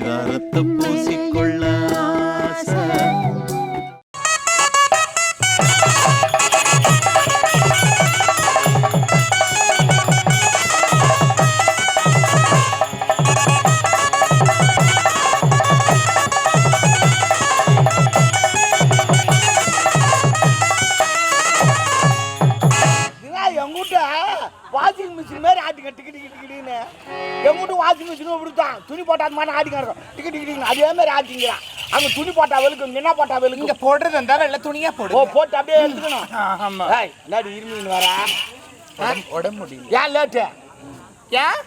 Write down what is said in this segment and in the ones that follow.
பரிதாரத்தை பூசிக்கொள்ள washing machine மாதிரி ஆட்டிங்க டிக்கி டிக்கி டிக்கின்னு. எங்கூட்ட வாஷிங் மிஷின் இப்படித்தான் துணி போட்டா அது மாதிரி ஆட்டிங்க இருக்கும். டிக்கி டிக்கி டிக்கி அதே மாதிரி ஆட்டிங்கிறான் அங்க துணி போட்டா வெளுக்கும் என்ன போட்டா இங்க வெளுக்கும் போடுறது இருந்தா வெள்ள துணியா ஓ போடு போட்டு அப்படியே எடுத்துக்கணும். ஆமா. ஏய் என்னடி இருமின்னு வர உடம்பு முடியல. ஏன் லேட்டு ஏன்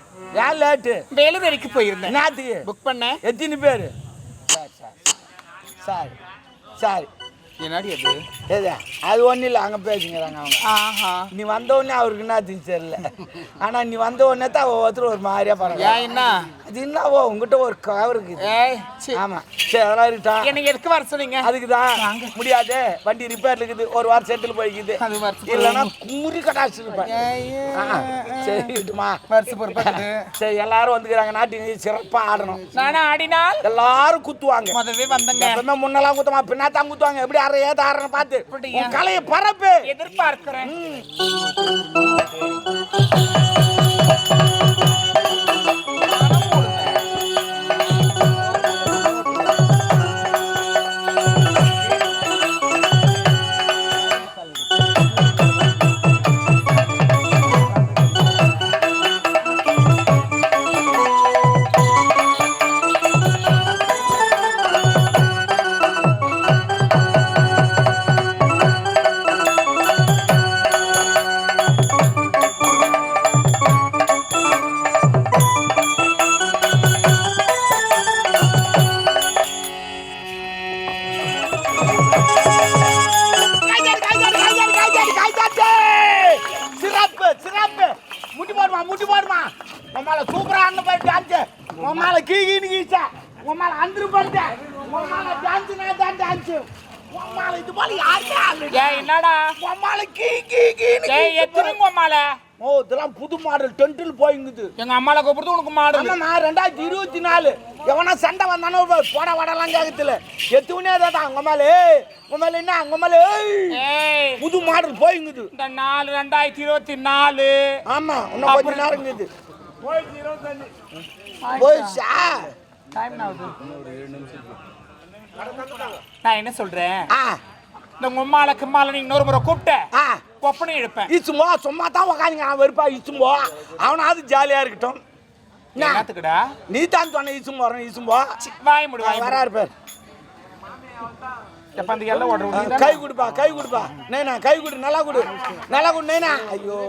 ஏன் லேட்டு வேலூர் வரைக்கும் போயிருந்தேன். என்னத்துக்கு புக் பண்ணேன். எத்தனை பேர்? Sir sir sir. சார் என்னடி அது? எது அது ஒன்றும் இல்லை அங்கே பேசுங்கிறாங்க அவங்க. ஆஹா. நீ வந்த உடனே அவருக்கு என்ன தெரியல. ஆனா நீ வந்த உடனே தான் ஒவ்வொருத்தரும் ஒரு மாதிரியா பாருங்க ஏன் என்ன? அது என்னவோ உங்ககிட்ட ஒரு கவர் இருக்குது. ஆமா. சரி அதெல்லாம் இருக்கட்டா என்னை எதுக்கு வர சொன்னீங்க? அதுக்கு தான் முடியாது வண்டி ரிப்பேர் இருக்குது. ஒரு வாரம் செட்டில் போய்க்குது. இல்லைன்னா குமுறி கட்டாச்சு இருப்பேன் சரி விட்டுமா. சரி எல்லாரும் வந்துக்கிறாங்க. நாட்டு சிறப்பா ஆடணும். நானும் ஆடினால்? எல்லாரும் குத்துவாங்க. முதவே வந்தங்க. முன்னெல்லாம் குத்துமா பின்னாத்தான் குத்துவாங்க. எப்படி ஆடுற ஏத்த ஆடுறன்னு பார்த்து. கலையை பரப்பு. எதிர்பார்க்கிறேன். போடுமா முட்டி போடுமா? உமால சூப்பரா ஆடின பாரு டான்ஸ் உமால கீ கீனு கீச்சா. உமால அந்திரு படுத்த உமால டான்ஸ் நான் தான் டான்ஸ் உமால இது போல ஏய் என்னடா? உமால கீ கீ கீனு ஏய் எத்தனைங்க அம்மால ஓ இதெல்லாம் புது மாடல் டென்ட்டில் போயிங்குது. எங்க அம்மால கூப்பிடுறது உனக்கு மாடு ஆமாம்மா ரெண்டாயிரத்தி இருபத்தி நாலு எவனா சண்டை வந்தானோ போட வடலாம் கேட்கல எத்துவனே தான் உங்க மேல உங்க மேல என்ன உங்க மேல புது மாடல் போயிங்குது. இந்த நாலு ரெண்டாயிரத்தி இருபத்தி நாலு ஆமா இன்னும் கொஞ்ச நேரம் இருக்குது போயிடுச்சா டைம் நான் என்ன சொல்றேன்? இந்த உம்மால கிம்மால நீ இன்னொரு முறை கூப்பிட்ட ஆ. கொப்பனை எடுப்பேன் இச்சும்போ சும்மா தான் உக்காந்துங்க அவன் வெறுப்பா இச்சும்போ அவனாவது ஜாலியா இருக்கட்டும். என்ன? என்னத்துக்குடா? நீ தான் சொன்ன இச்சும்போ வரணும் இச்சும்போ சி, வாய் முடி வாய். வராரு பேர். கை கொடுப்பா கை கொடுப்பா. நைனா கை கொடு நல்லா கொடு. நல்லா கொடு நைனா. ஐயோ.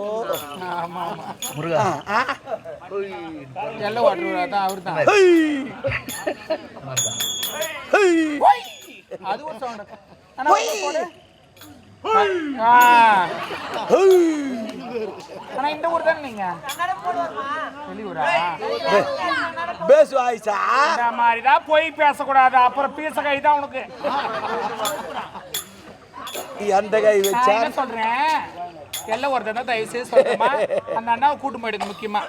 எல்லாம் ஓடுற தான் அவர் தான். ஹெய். அது ஒரு சவுண்ட். ஆனா இந்த ஊர் தானே நீங்க? வெளியூரா? பேசு ஆயிச்சா இந்த மாதிரி தான் போய் பேசக்கூடாது. அப்புறம் பீச கை தான் உனக்கு. எந்த கை வச்சா? என்ன சொல்றேன்? எல்லாம் ஒருத்தன் தான் தயவு செய்து சொல்றேமா அந்த அண்ணாவை கூட்டு போயிடுங்க முக்கியமா.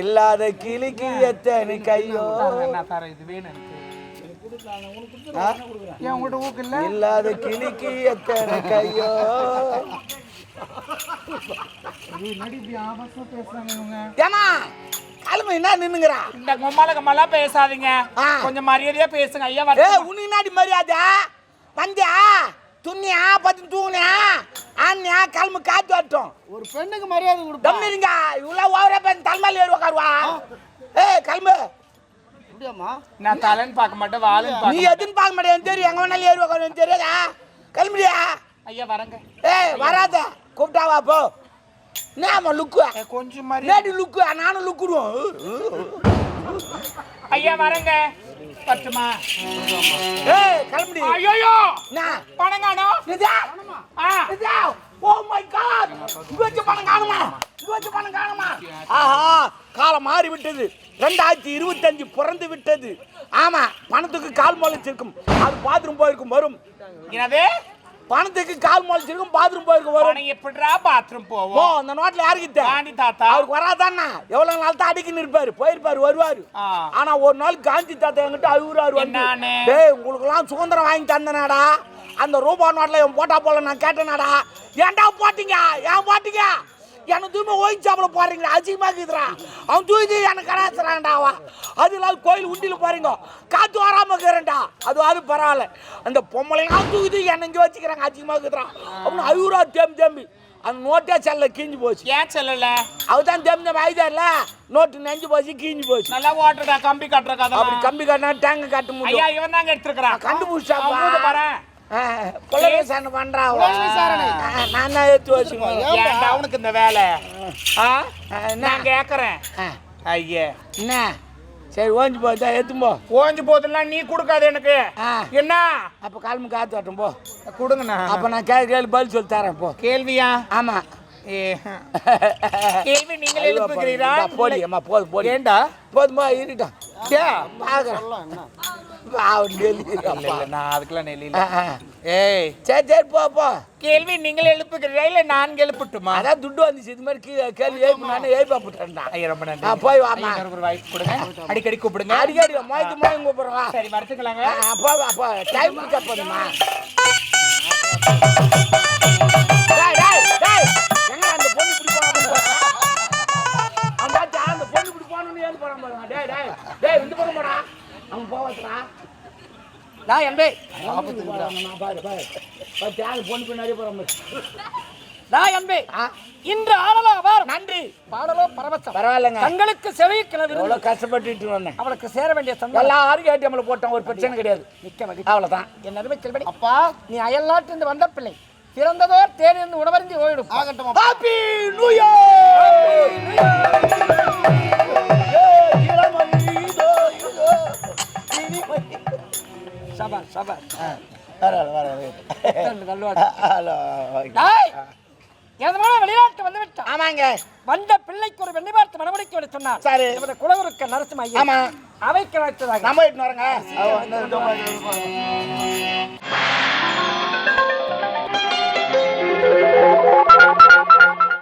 இல்லாத கிளிக்கு எத்தனை கையோ? என்ன தரேன் இது வேணும் எனக்கு? ஏன் உங்கள்கிட்ட ஊக்கு இல்ல? இல்லாத கிளிக்கு எத்தனை கையோ? என்னடி ஏமா காலமை என்ன நின்னுங்கிறா? இந்த கொம்மால கம்மாலா பேசாதீங்க. ஆ. கொஞ்சம் மரியாதையா பேசுங்க. ஐயா ஏ வர உனக்கு நாடி மரியாதை? வந்தியா? துண்ணியா? பத்து தூங்குனியா ஆனியா கிளம்பு காத்து வரட்டும். ஒரு பெண்ணுக்கு மரியாதை கொடுப்பா. தம் இருங்க. இவ்வளோ ஓவரா பேச தலைமையில் ஏறி உட்காருவா ஏ கிளம்பு அப்படியாம்மா? நான் தலைன்னு பார்க்க மாட்டேன் வாளுன்னு நீ எதுன்னு பார்க்க மாட்டேன் தெரியும். எங்க வேணாலும் ஏறி உட்காரு தெரியாதா? கிளம்புறியா ஐயா வரங்க. ஏய் வராத. கூப்பிட்டா வா போ. என்ன லுக்கு கொஞ்சம் மரியாதை நேடி லுக்கு நானும் லுக்குடுவோம் ஐயா வரங்க. பட்டுமா ஏய் கிளம்புடி. ஐயோ பணம் காணோம் இதா ஆ. இதா ஓ மை காட் இங்க வச்சு பணம் காணுமா? இங்க வச்சு பணம் காணுமா? ஆஹா. காலம் மாறி விட்டது ரெண்டாயிரத்தி இருபத்தஞ்சு பிறந்து விட்டது ஆமா பணத்துக்கு கால் முளைச்சிருக்கும். அது பாத்ரூம் போயிருக்கும் வரும். என்னது? பணத்துக்கு கால் முளைச்சிருக்கும் பாத்ரூம் போயிருக்க வரும். ஆனா எப்படிடா பாத்ரூம் போவோம்? அந்த நோட்ல யாருக்கு காந்தி தாத்தா. அவருக்கு வராதாண்ணா. எவ்வளவு நாள் தான் அடிக்கின்னு இருப்பாரு. போயிருப்பாரு வருவாரு. ஆனா ஒரு நாள் காந்தி தாத்தா என்கிட்ட அழுகுறாரு வந்து? டேய் உங்களுக்கு எல்லாம் சுதந்திரம் வாங்கி தந்தனாடா. அந்த ரூபா நோட்ல என் போட்டா போல நான் கேட்டேனாடா. ஏன்டா போட்டீங்க? ஏன் போட்டீங்க? எனக்கு தூய்மை ஓய்ச்சி சாப்பிட போறீங்களா அசிங்கமா இருக்குதுடா. அவன் தூக்கி எனக்கு கடாச்சுறான்டா அவன் அது இல்லாத கோயில் உண்டியில் போறீங்க காத்து வராம இருக்கிறேன்டா. அது அது பரவாயில்ல. அந்த பொம்பளைங்களாம் தூக்கி தூக்கி என்ன இங்கே வச்சுக்கிறாங்க அசிங்கமா இருக்குதுடா. அப்படின்னு அழுகுறா தேம்பி தேம்பி. அந்த நோட்டே செல்ல கிஞ்சி போச்சு. ஏன் சொல்லல? அவதான் தெரிஞ்ச ஆயுதம் நோட்டு நெஞ்சு போச்சு கீஞ்சு போச்சு. நல்லா ஓட்டுறதா கம்பி கட்டுற கதை. அப்படி கம்பி கட்டினா டேங்க் கட்ட ஐயா முடியும் இவன் தாங்க எடுத்துருக்கான் கண்டுபிடிச்சாப்பா. பாரு. கொலை விசாரணை பண்றா அவ. கொலை விசாரணை. ஆ, நான் தான் எடுத்து வச்சுக்கோங்க ஏன்டா? அவனுக்கு இந்த வேலை? நான் கேக்குறேன். ஆ, ஐயே. என்ன? சரி ஓஞ்சி போச்சா எடுத்து போ. ஓஞ்சு போதெல்லாம் நீ கொடுக்காத எனக்கு. என்ன? அப்ப கால்மு காத்து வரட்டும் போ. கொடுங்கண்ணா. அப்ப நான் கேள்வி கேள்வி பதில் சொல்லி தரேன் போ. கேள்வியா? ஆமா. ஏ, கேள்வி நீங்கள் போடி அம்மா போதும் போடி. ஏண்டா? போதுமா இருக்கட்டும் கேள்வி நீங்கள் எழுப்புகிறீரா இல்ல நான் எழுப்பட்டுமா? அதான் துட்டு வந்துச்சு. இது மாதிரி கேள்வி எழுப்பி நானே எழுப்பா போட்டேன்டா ஐயா ரொம்ப நன்றி. போய் ஒரு வாய்ப்பு கொடுங்க. அடிக்கடி கூப்பிடுங்க. அடிக்கடி மயத்து மயம் கூப்பிடுறா சரி வரட்டுங்களாங்க அப்போ அப்போ டைம் இருக்க போதுமா டேய், டேய், டேய், இந்த பக்கம் போடா. அவன் போவாச்சுடா. நான் எம்பே. நான் பாரு, பாரு. பாத்தியா, அந்த பொண்ணு பின்னாடியே போறான் பாரு. நான் எம்பே. ஆ, இன்று ஆடலாவார் நன்றி. பாடலோ பரவசம். பரவாயில்லைங்க. தங்களுக்கு செவி கிளவி எவ்வளோ கஷ்டப்பட்டுட்டு வந்தேன். அவளுக்கு சேர வேண்டிய சந்தோஷம் எல்லாரும் ஏடிஎம்ல போட்டோம் ஒரு பிரச்சனை கிடையாது. மகிழ்ச்சி. அவ்வளவுதான். என் அருமை செல்வடி. அப்பா. நீ அயல் நாட்டிலிருந்து வந்த பிள்ளை. பிறந்ததோர் தேனிருந்து உணவருந்தி ஓயிடும் ஆகட்டும் ஹாப்பி நியூ இயர் எனது மகன் வெளிநாட்டு வந்து விட்டான் ஆமாங்க. வந்த பிள்ளைக்கு ஒரு வெண்ணி பார்த்து மனமுடிக்க விட சொன்னார். சரி. இவரது குலகுருக்க நரசிம்ம ஐயா ஆமா. அவைக்கு வைத்ததாக நம்ம வரங்க.